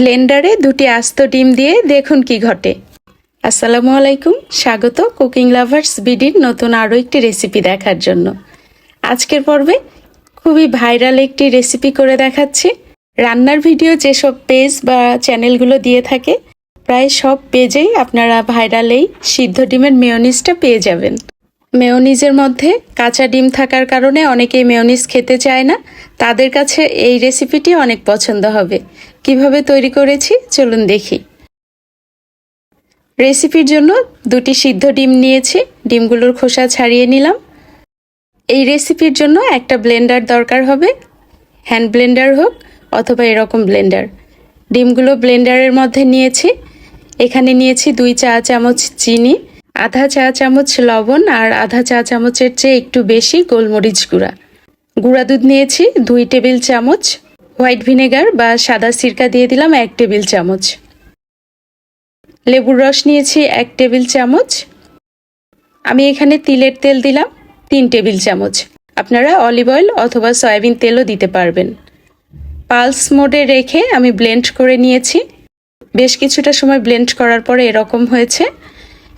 ব্লেন্ডারে দুটি আস্ত ডিম দিয়ে দেখুন কি ঘটে। আসসালামু আলাইকুম, স্বাগত কুকিং লাভার্স বিডির নতুন আরও একটি রেসিপি দেখার জন্য। আজকের পর্বে খুবই ভাইরাল একটি রেসিপি করে দেখাচ্ছি। রান্নার ভিডিও যেসব পেজ বা চ্যানেলগুলো দিয়ে থাকে, প্রায় সব পেজেই আপনারা ভাইরাল এই সিদ্ধ ডিমের মেয়নিজটা পেয়ে যাবেন। মেয়নিজের মধ্যে কাঁচা ডিম থাকার কারণে অনেকেই মেয়নিজ খেতে চায় না। তাদের কাছে এই রেসিপিটি অনেক পছন্দ হবে। কীভাবে তৈরি করেছি চলুন দেখি। রেসিপির জন্য দুটি সিদ্ধ ডিম নিয়েছি, ডিমগুলোর খোসা ছাড়িয়ে নিলাম। এই রেসিপির জন্য একটা ব্লেন্ডার দরকার হবে। হ্যান্ড ব্লেন্ডার হোক অথবা এরকম ব্লেন্ডার। ডিমগুলো ব্লেন্ডারের মধ্যে নিয়েছি। এখানে নিয়েছি দুই চা চামচ চিনি। আধা চা চামচ লবণ আর আধা চা চামচের চেয়ে একটু বেশি গোলমরিচ গুঁড়া। গুঁড়া দুধ নিয়েছি, দুই টেবিল চামচ। হোয়াইট ভিনেগার বা সাদা সিরকা দিয়ে দিলাম এক টেবিল চামচ। লেবুর রস নিয়েছি এক টেবিল চামচ। আমি এখানে তিলের তেল দিলাম, তিন টেবিল চামচ। আপনারা অলিভ অয়েল অথবা সয়াবিন তেলও দিতে পারবেন। পালস মোডে রেখে আমি ব্লেন্ড করে নিয়েছি। বেশ কিছুটা সময় ব্লেন্ড করার পরে এরকম হয়েছে।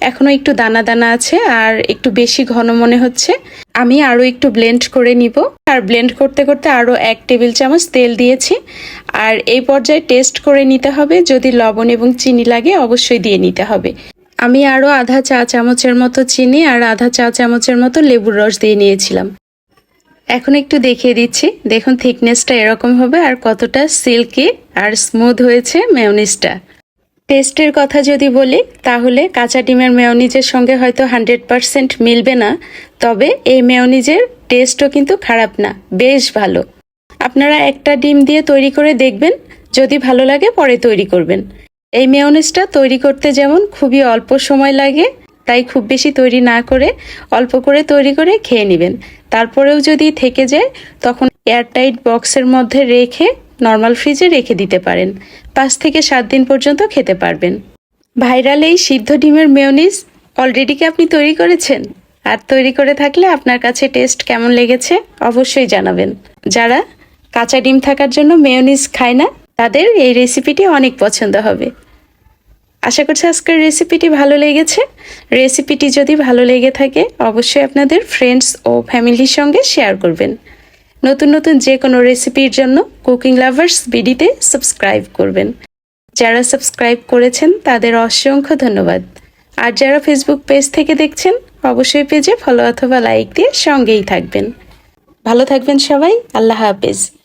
এখনও একটু দানা দানা আছে আর একটু বেশি ঘন মনে হচ্ছে। আমি আরও একটু ব্লেন্ড করে নিব। আর ব্লেন্ড করতে করতে আরও এক টেবিল চামচ তেল দিয়েছি। আর এই পর্যায়ে টেস্ট করে নিতে হবে। যদি লবণ এবং চিনি লাগে, অবশ্যই দিয়ে নিতে হবে। আমি আরও আধা চা চামচের মতো চিনি আর আধা চা চামচের মতো লেবুর রস দিয়ে নিয়েছিলাম। এখন একটু দেখিয়ে দিচ্ছি। দেখুন থিকনেসটা এরকম হবে আর কতটা সিল্কি আর স্মুথ হয়েছে মেয়নিজটা টেস্টের কথা যদি বলি, তাহলে কাঁচা ডিমের মেয়নিজের সঙ্গে হয়তো হান্ড্রেড পারসেন্ট মিলবে না। তবে এই মেয়নিজের টেস্টও কিন্তু খারাপ না, বেশ ভালো। আপনারা একটা ডিম দিয়ে তৈরি করে দেখবেন, যদি ভালো লাগে পরে তৈরি করবেন। এই মেয়নিজটা তৈরি করতে যেমন খুবই অল্প সময় লাগে, তাই খুব বেশি তৈরি না করে অল্প করে তৈরি করে খেয়ে নেবেন। তারপরেও যদি থেকে যায়, তখন এয়ারটাইট বক্সের মধ্যে রেখে নর্মাল ফ্রিজে রেখে দিতে পারেন। পাঁচ থেকে সাত দিন পর্যন্ত খেতে পারবেন। ভাইরাল এই সিদ্ধ ডিমের মেয়নিজ অলরেডি কি আপনি তৈরি করেছেন? আর তৈরি করে থাকলে আপনার কাছে টেস্ট কেমন লেগেছে অবশ্যই জানাবেন। যারা কাঁচা ডিম থাকার জন্য মেয়নিজ খায় না, তাদের এই রেসিপিটি অনেক পছন্দ হবে। আশা করছি আজকের রেসিপিটি ভালো লেগেছে। রেসিপিটি যদি ভালো লেগে থাকে, অবশ্যই আপনাদের ফ্রেন্ডস ও ফ্যামিলির সঙ্গে শেয়ার করবেন। নতুন নতুন যে কোনো রেসিপির জন্য কুকিং লাভার্স বিডিতে সাবস্ক্রাইব করবেন। যারা সাবস্ক্রাইব করেছেন, তাদের অসংখ্য ধন্যবাদ। আর যারা ফেসবুক পেজ থেকে দেখছেন, অবশ্যই পেজে ফলো অথবা লাইক দিয়ে সঙ্গেই থাকবেন। ভালো থাকবেন সবাই, আল্লাহ হাফেজ।